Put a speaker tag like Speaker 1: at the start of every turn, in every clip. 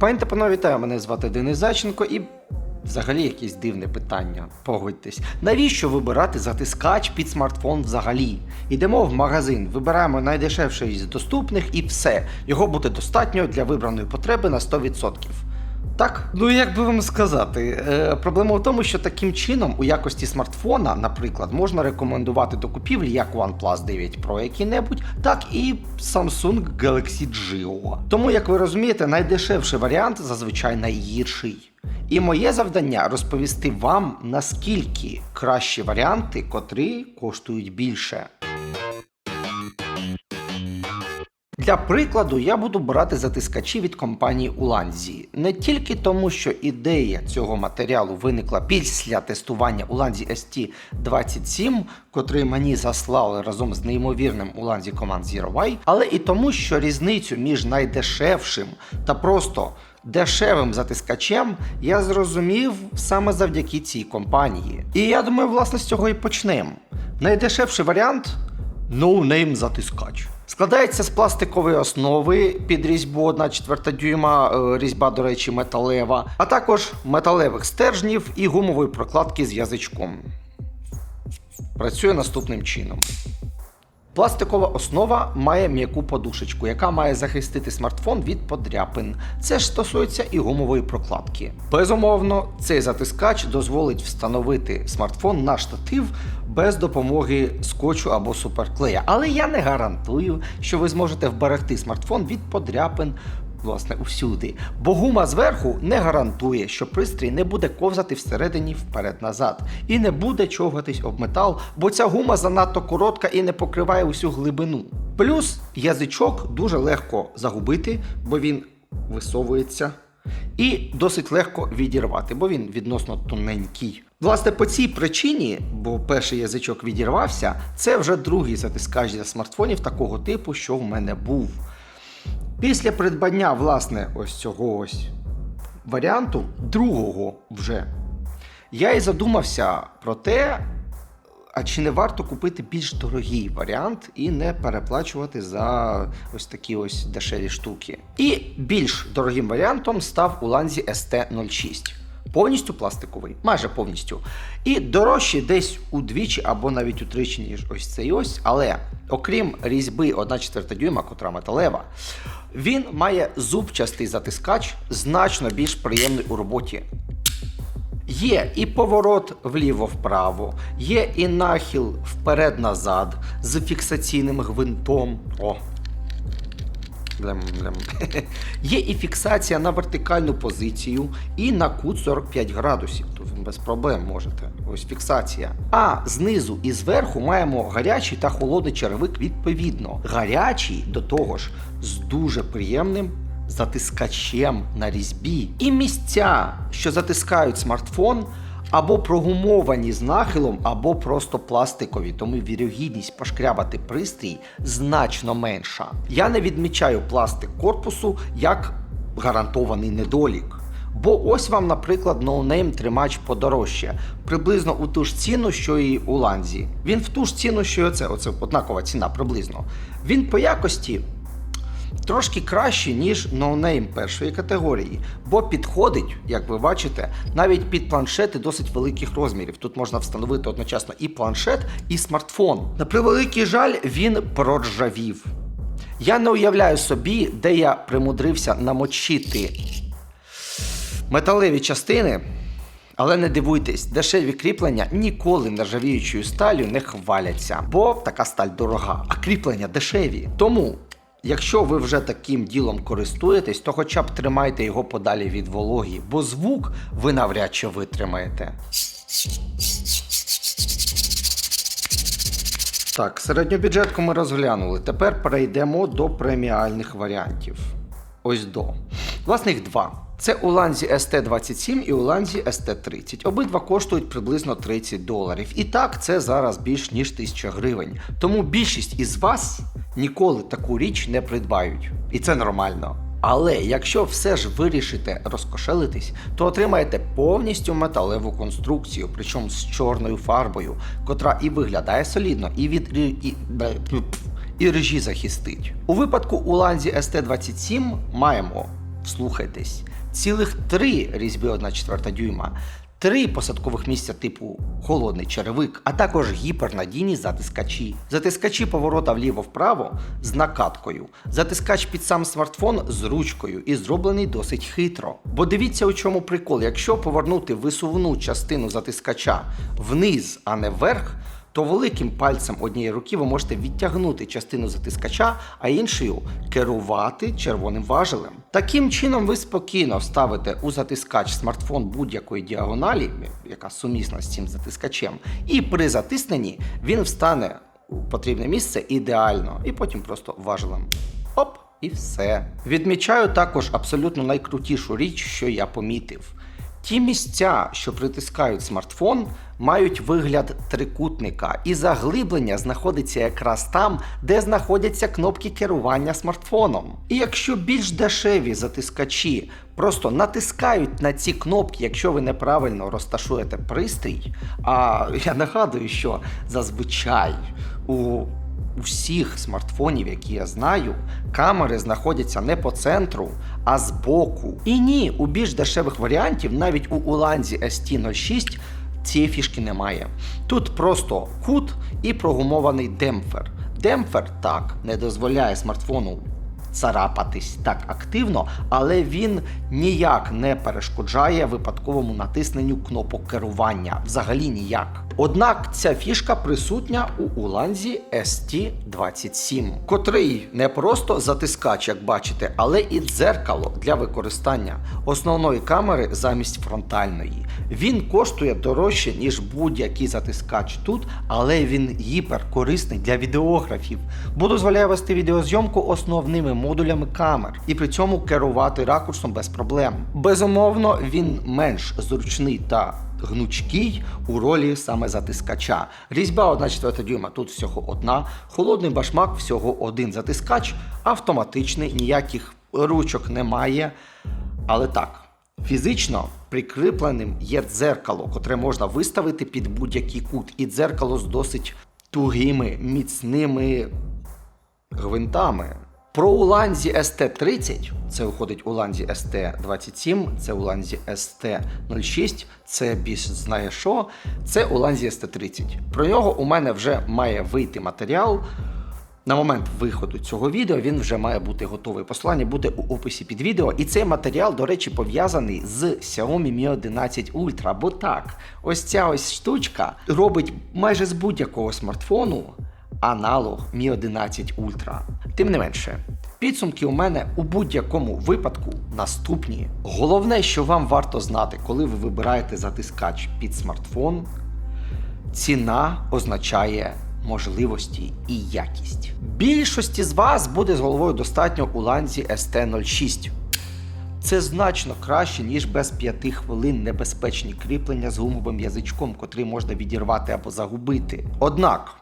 Speaker 1: Пані та панове, вітаю, мене звати Денис Заченко і взагалі якесь дивне питання. Погодьтесь. Навіщо вибирати затискач під смартфон взагалі? Йдемо в магазин, вибираємо найдешевший із доступних і все. Його буде достатньо для вибраної потреби на 100%. Так, ну як би вам сказати, е, проблема в тому, що таким чином у якості смартфона, наприклад, можна рекомендувати до купівлі як OnePlus 9 Pro який-небудь, так і Samsung Galaxy Geo. Тому, як ви розумієте, найдешевший варіант зазвичай найгірший. І моє завдання розповісти вам, наскільки кращі варіанти, котрі коштують більше. Для прикладу, я буду брати затискачі від компанії Уланзі. Не тільки тому, що ідея цього матеріалу виникла після тестування Уланзі ST27, котрий мені заслали разом з неймовірним Уланзі Command Zero Y, але і тому, що різницю між найдешевшим та просто дешевим затискачем я зрозумів саме завдяки цій компанії. І я думаю, власне, з цього і почнемо. Найдешевший варіант No-Name затискач. Складається з пластикової основи під різьбу 1,4 дюйма, е, різьба, до речі, металева, а також металевих стержнів і гумової прокладки з язичком. Працює наступним чином. Пластикова основа має м'яку подушечку, яка має захистити смартфон від подряпин. Це ж стосується і гумової прокладки. Безумовно, цей затискач дозволить встановити смартфон на штатив без допомоги скотчу або суперклея. Але я не гарантую, що ви зможете вберегти смартфон від подряпин. Власне, усюди. Бо гума зверху не гарантує, що пристрій не буде ковзати всередині вперед-назад і не буде човгатись об метал, бо ця гума занадто коротка і не покриває усю глибину. Плюс язичок дуже легко загубити, бо він висовується. І досить легко відірвати, бо він відносно тоненький. Власне, по цій причині, бо перший язичок відірвався, це вже другий затискач для смартфонів такого типу, що в мене був. Після придбання, власне, ось цього ось варіанту, другого вже, я і задумався про те, а чи не варто купити більш дорогий варіант і не переплачувати за ось такі ось дешеві штуки. І більш дорогим варіантом став Уланзі ST06. Повністю пластиковий, майже повністю. І дорожчий десь удвічі або навіть утричі, ніж ось цей ось. Але окрім різьби 1,4 дюйма, котра металева, він має зубчастий затискач, значно більш приємний у роботі. Є і поворот вліво-вправо, є і нахил вперед-назад з фіксаційним гвинтом. О. Блем, блем. Є і фіксація на вертикальну позицію і на кут 45 градусів. Тут ви без проблем можете. Ось фіксація. А знизу і зверху маємо гарячий та холодний черевик відповідно. Гарячий до того ж з дуже приємним затискачем на різьбі. І місця, що затискають смартфон, або прогумовані з нахилом, або просто пластикові, тому вірогідність пошкрябати пристрій значно менша. Я не відмічаю пластик корпусу як гарантований недолік. Бо ось вам, наприклад, ноунейм тримач подорожче, приблизно у ту ж ціну, що і у ланзі. Він в ту ж ціну, що і оце, оце однакова ціна приблизно. Він по якості трошки краще, ніж ноунейм першої категорії, бо підходить, як ви бачите, навіть під планшети досить великих розмірів. Тут можна встановити одночасно і планшет, і смартфон. На превеликий жаль, він проржавів. Я не уявляю собі, де я примудрився намочити металеві частини. Але не дивуйтесь, дешеві кріплення ніколи нержавіючою сталю не хваляться, бо така сталь дорога, а кріплення дешеві. Тому, якщо ви вже таким ділом користуєтесь, то хоча б тримайте його подалі від вологі, бо звук ви навряд чи витримаєте. Так, середньобюджетку ми розглянули. Тепер перейдемо до преміальних варіантів. Ось до. Власне, їх два. Це Уланзі ST27 і Уланзі ST30. Обидва коштують приблизно 30 доларів. І так, це зараз більш ніж 1000 гривень. Тому більшість із вас ніколи таку річ не придбають. І це нормально. Але якщо все ж вирішите розкошелитись, то отримаєте повністю металеву конструкцію, причому з чорною фарбою, котра і виглядає солідно, і від і, і, режі захистить. У випадку Уланзі ST27 маємо вслухайтесь, цілих три різьби 1,4 дюйма, три посадкових місця типу холодний черевик, а також гіпернадійні затискачі. Затискачі поворота вліво-вправо з накаткою. Затискач під сам смартфон з ручкою і зроблений досить хитро. Бо дивіться, у чому прикол. Якщо повернути висувну частину затискача вниз, а не вверх, то великим пальцем однієї руки ви можете відтягнути частину затискача, а іншою керувати червоним важелем. Таким чином ви спокійно вставите у затискач смартфон будь-якої діагоналі, яка сумісна з цим затискачем, і при затисненні він встане у потрібне місце ідеально, і потім просто важелем. Оп! І все. Відмічаю також абсолютно найкрутішу річ, що я помітив. Ті місця, що притискають смартфон, мають вигляд трикутника, і заглиблення знаходиться якраз там, де знаходяться кнопки керування смартфоном. І якщо більш дешеві затискачі просто натискають на ці кнопки, якщо ви неправильно розташуєте пристрій, а я нагадую, що зазвичай у у всіх смартфонів, які я знаю, камери знаходяться не по центру, а збоку. І ні, у більш дешевих варіантів, навіть у Уланзі ST06, цієї фішки немає. Тут просто кут і прогумований демпфер. Демпфер так не дозволяє смартфону царапатись так активно, але він ніяк не перешкоджає випадковому натисненню кнопок керування. Взагалі ніяк. Однак ця фішка присутня у Уланзі ST27, котрий не просто затискач, як бачите, але і дзеркало для використання основної камери замість фронтальної. Він коштує дорожче, ніж будь-який затискач тут, але він гіперкорисний для відеографів, бо дозволяє вести відеозйомку основними модулями камер і при цьому керувати ракурсом без проблем. Безумовно, він менш зручний та гнучкий у ролі саме затискача. Різьба 1,4 дюйма тут всього одна, холодний башмак всього один затискач, автоматичний, ніяких ручок немає. Але так, фізично прикріпленим є дзеркало, котре можна виставити під будь-який кут, і дзеркало з досить тугими, міцними гвинтами. Про Уланзі ST30, це виходить Уланзі ST27, це Уланзі ST06, це більш знає що, це Уланзі ST30. Про нього у мене вже має вийти матеріал. На момент виходу цього відео він вже має бути готовий. Посилання буде у описі під відео. І цей матеріал, до речі, пов'язаний з Xiaomi Mi 11 Ultra. Бо так, ось ця ось штучка робить майже з будь-якого смартфону аналог Mi 11 Ultra. Тим не менше, підсумки у мене у будь-якому випадку наступні. Головне, що вам варто знати, коли ви вибираєте затискач під смартфон, ціна означає можливості і якість. Більшості з вас буде з головою достатньо у ланзі ST06. Це значно краще, ніж без 5 хвилин небезпечні кріплення з гумовим язичком, котрий можна відірвати або загубити. Однак,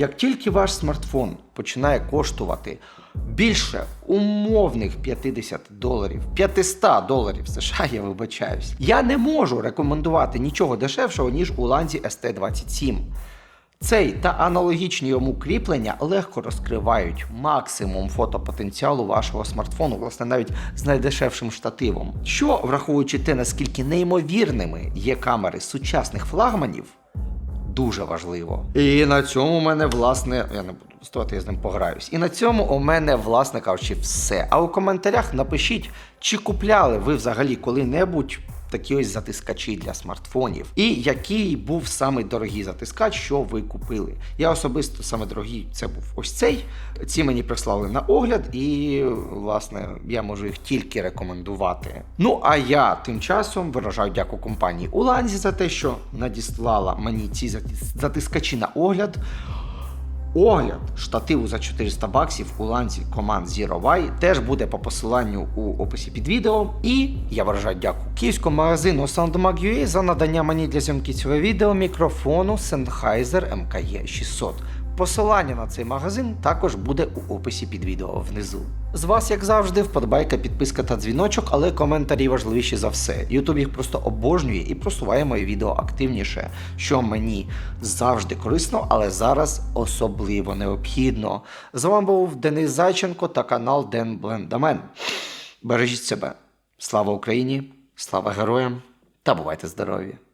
Speaker 1: як тільки ваш смартфон починає коштувати більше умовних 50 доларів, 500 доларів США, я вибачаюсь, я не можу рекомендувати нічого дешевшого, ніж у ланзі ST27. Цей та аналогічні йому кріплення легко розкривають максимум фотопотенціалу вашого смартфону, власне, навіть з найдешевшим штативом. Що, враховуючи те, наскільки неймовірними є камери сучасних флагманів, дуже важливо. І на цьому у мене, власне, я не буду ставати, я з ним пограюсь. І на цьому у мене, власне кажучи, все. А у коментарях напишіть, чи купляли ви взагалі коли-небудь такі ось затискачі для смартфонів. І який був самий дорогий затискач, що ви купили. Я особисто саме дорогий це був ось цей. Ці мені прислали на огляд, і власне я можу їх тільки рекомендувати. Ну а я тим часом виражаю дяку компанії Уланзі за те, що надіслала мені ці затис- затискачі на огляд. Огляд штативу за 400 баксів у ланці команд Zero Y теж буде по посиланню у описі під відео. І я виражаю дяку київському магазину SoundMag.ua за надання мені для зйомки цього відео мікрофону Sennheiser MKE 600. Посилання на цей магазин також буде у описі під відео внизу. З вас, як завжди, вподобайка, підписка та дзвіночок, але коментарі важливіші за все. Ютуб їх просто обожнює і просуває моє відео активніше, що мені завжди корисно, але зараз особливо необхідно. З вами був Денис Зайченко та канал Ден Блендамен. Бережіть себе. Слава Україні, слава героям та бувайте здорові!